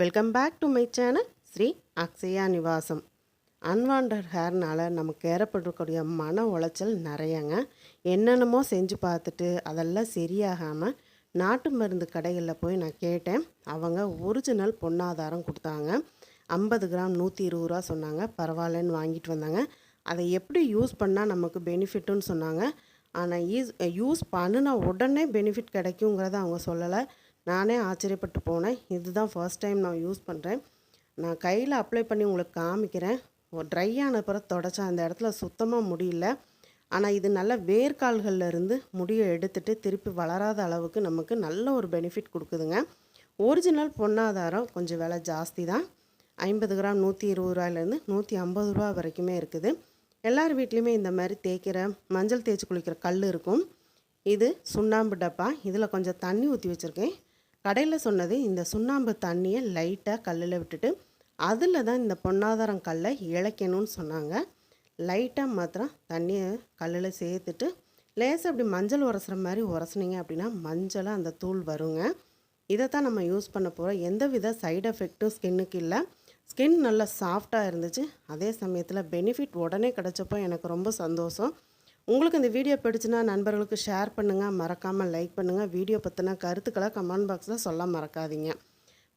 Welcome back to my channel Shri Akshaya Nivasam unwanted ஹேர்னால் நமக்கு ஏற்படக்கூடிய மன உளைச்சல் நிறையங்க. என்னென்னமோ செஞ்சு பார்த்துட்டு அதெல்லாம் சரியாகாமல் நாட்டு மருந்து கடைகளில் போய் நான் கேட்டேன். அவங்க ஒரிஜினல் பொன்னாதாரம் கொடுத்தாங்க. ஐம்பது கிராம் நூற்றி இருபது ரூபா சொன்னாங்க. பரவாயில்லன்னு வாங்கிட்டு வந்தாங்க. அதை எப்படி யூஸ் பண்ணால் நமக்கு பெனிஃபிட்டுன்னு சொன்னாங்க. ஆனால் யூஸ் யூஸ் பண்ணின உடனே பெனிஃபிட் கிடைக்குங்கிறத அவங்க சொல்லலை. நானே ஆச்சரியப்பட்டு போனேன். இதுதான் ஃபர்ஸ்ட் டைம் நான் யூஸ் பண்ணுறேன் நான் கையில் அப்ளை பண்ணி உங்களுக்கு காமிக்கிறேன். ட்ரை ஆன பிறகு தொடச்சா அந்த இடத்துல சுத்தமாக முடியல. ஆனால் இது நல்ல வேர்க்கால்களில் இருந்து முடியை எடுத்துட்டு திருப்பி வளராத அளவுக்கு நமக்கு நல்ல ஒரு பெனிஃபிட் கொடுக்குதுங்க. ஒரிஜினல் பொன்னாதாரம் கொஞ்சம் விலை ஜாஸ்தி தான் ஐம்பது கிராம் நூற்றி இருபது ரூபாயிலேருந்து நூற்றி ஐம்பது ரூபா வரைக்குமே இருக்குது. எல்லார் வீட்லேயுமே இந்த மாதிரி தேய்க்கிற மஞ்சள் தேய்ச்சி குளிக்கிற கல் இருக்கும். இது சுண்ணாம்பு டப்பா. இதில் கொஞ்சம் தண்ணி ஊற்றி வச்சுருக்கேன். கடையில் சொன்னது இந்த சுண்ணாம்பு தண்ணியை லைட்டாக கல்லில் விட்டுட்டு அதில் தான் இந்த பொன்னாதாரம் கல்லை இழைக்கணும்னு சொன்னாங்க. லைட்டாக மாத்திரம் தண்ணியை கல்லில் சேர்த்துட்டு லேசாக அப்படி மஞ்சள் உரசுற மாதிரி உரசுனீங்க அப்படின்னா மஞ்சளாக அந்த தூள் வருங்க. இதை தான் நம்ம யூஸ் பண்ண போகிறோம் எந்த வித சைடு எஃபெக்ட்டும் ஸ்கின்னுக்கு இல்லை. ஸ்கின் நல்லா சாஃப்டாக இருந்துச்சு. அதே சமயத்தில் பெனிஃபிட் உடனே கிடச்சப்போ எனக்கு ரொம்ப சந்தோஷம். உங்களுக்கு இந்த வீடியோ பிடிச்சுன்னா நண்பர்களுக்கு ஷேர் பண்ணுங்கள் மறக்காமல் லைக் பண்ணுங்கள் வீடியோ பற்றின கருத்துக்களை கமெண்ட் பாக்ஸில் சொல்ல மறக்காதீங்க.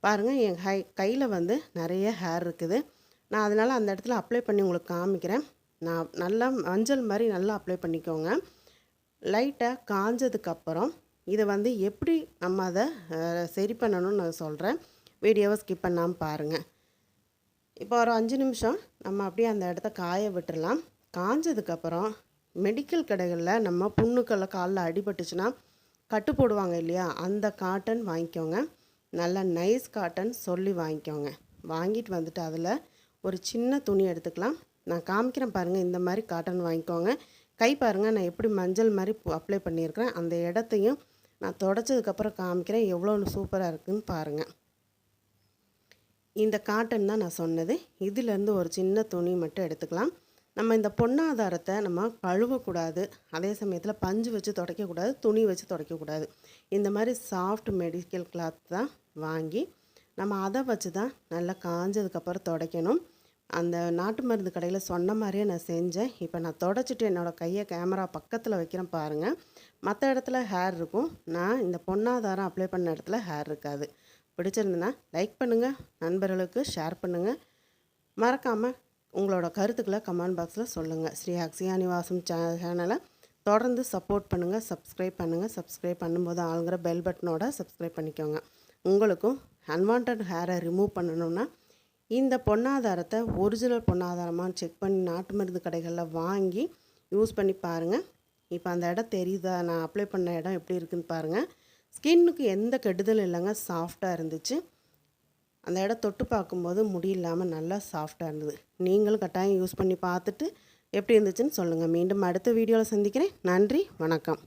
பாருங்கள் என் ஹை கையில் வந்து நிறைய ஹேர் இருக்குது. நான் அதனால் அந்த இடத்துல அப்ளை பண்ணி உங்களுக்கு காமிக்கிறேன். நான் நல்லா மஞ்சள் மாதிரி நல்லா அப்ளை பண்ணிக்கோங்க. லைட்டாக காஞ்சதுக்கப்புறம் இதை வந்து எப்படி நம்ம அதை சரி பண்ணணும்னு நான் சொல்கிறேன் வீடியோவை ஸ்கிப் பண்ணாமல் பாருங்கள் இப்போ ஒரு அஞ்சு நிமிஷம் நம்ம அப்படியே அந்த இடத்த காய விட்டுடலாம் காஞ்சதுக்கப்புறம் மெடிக்கல் கடைகளில் நம்ம புண்ணுக்கெல்லாம் காலில் அடிபட்டுச்சுன்னா கட்டு போடுவாங்க இல்லையா? அந்த காட்டன் வாங்கிக்கோங்க. நல்ல நைஸ் காட்டன் சொல்லி வாங்கிக்கோங்க. வாங்கிட்டு வந்துட்டு அதில் ஒரு சின்ன துணி எடுத்துக்கலாம். நான் காமிக்கிறேன் பாருங்கள் இந்த மாதிரி காட்டன் வாங்கிக்கோங்க. கை பாருங்கள் நான் எப்படி மஞ்சள் மாதிரி அப்ளை பண்ணியிருக்கிறேன். அந்த இடத்தையும் நான் தொடச்சதுக்கப்புறம் காமிக்கிறேன் எவ்வளோ சூப்பராக இருக்குதுன்னு பாருங்கள் இந்த காட்டன் தான் நான் சொன்னது. இதிலேருந்து ஒரு சின்ன துணி மட்டும் எடுத்துக்கலாம். நம்ம இந்த பொன்னாதாரத்தை நம்ம கழுவக்கூடாது. அதே சமயத்தில் பஞ்சு வச்சு துடைக்கக்கூடாது துணி வச்சு துடைக்கக்கூடாது. இந்த மாதிரி சாஃப்ட் மெடிக்கல் கிளாத் தான் வாங்கி நம்ம அதை வச்சு தான் நல்லா காஞ்சதுக்கப்புறம் துடைக்கணும். அந்த நாட்டு மருந்து கடையில் சொன்ன மாதிரியே நான் செஞ்சேன். இப்போ நான் தொடச்சிட்டு என்னோடய கையை கேமரா பக்கத்தில் வைக்கிறேன் பாருங்கள் மற்ற இடத்துல ஹேர் இருக்கும். நான் இந்த பொன்னாதாரம் அப்ளை பண்ண இடத்துல ஹேர் இருக்காது. பிடிச்சிருந்துன்னா லைக் பண்ணுங்கள் நண்பர்களுக்கு ஷேர் பண்ணுங்கள் மறக்காமல் உங்களோட கருத்துக்களை கமெண்ட் பாக்ஸில் சொல்லுங்கள் ஸ்ரீ அக்ஷயா நிவாசம் சேனலை தொடர்ந்து சப்போர்ட் பண்ணுங்கள் சப்ஸ்கிரைப் பண்ணுங்கள் சப்ஸ்கிரைப் பண்ணும்போது ஆளுங்கிற பெல் பட்டனோட சப்ஸ்கிரைப் பண்ணிக்கோங்க. உங்களுக்கும் அன்வான்ட் ஹேரை ரிமூவ் பண்ணணும்னா இந்த பொன்னாதாரத்தை ஒரிஜினல் பொன்னாதாரமாக செக் பண்ணி நாட்டு மருந்து கடைகளில் வாங்கி யூஸ் பண்ணி பாருங்கள் இப்போ அந்த இடம் தெரியுதா? நான் அப்ளை பண்ண இடம் எப்படி இருக்குதுன்னு பாருங்கள் ஸ்கின்னுக்கு எந்த கெடுதலும் இல்லைங்க. சாஃப்டாக இருந்துச்சு. அந்த இடம் தொட்டு பார்க்கும்போது முடி இல்லாமல் நல்லா சாஃப்டாக இருந்தது. நீங்களும் கட்டாயம் யூஸ் பண்ணி பார்த்துட்டு எப்படி இருந்துச்சுன்னு சொல்லுங்கள் மீண்டும் அடுத்த வீடியோவில் சந்திக்கிறேன். நன்றி வணக்கம்.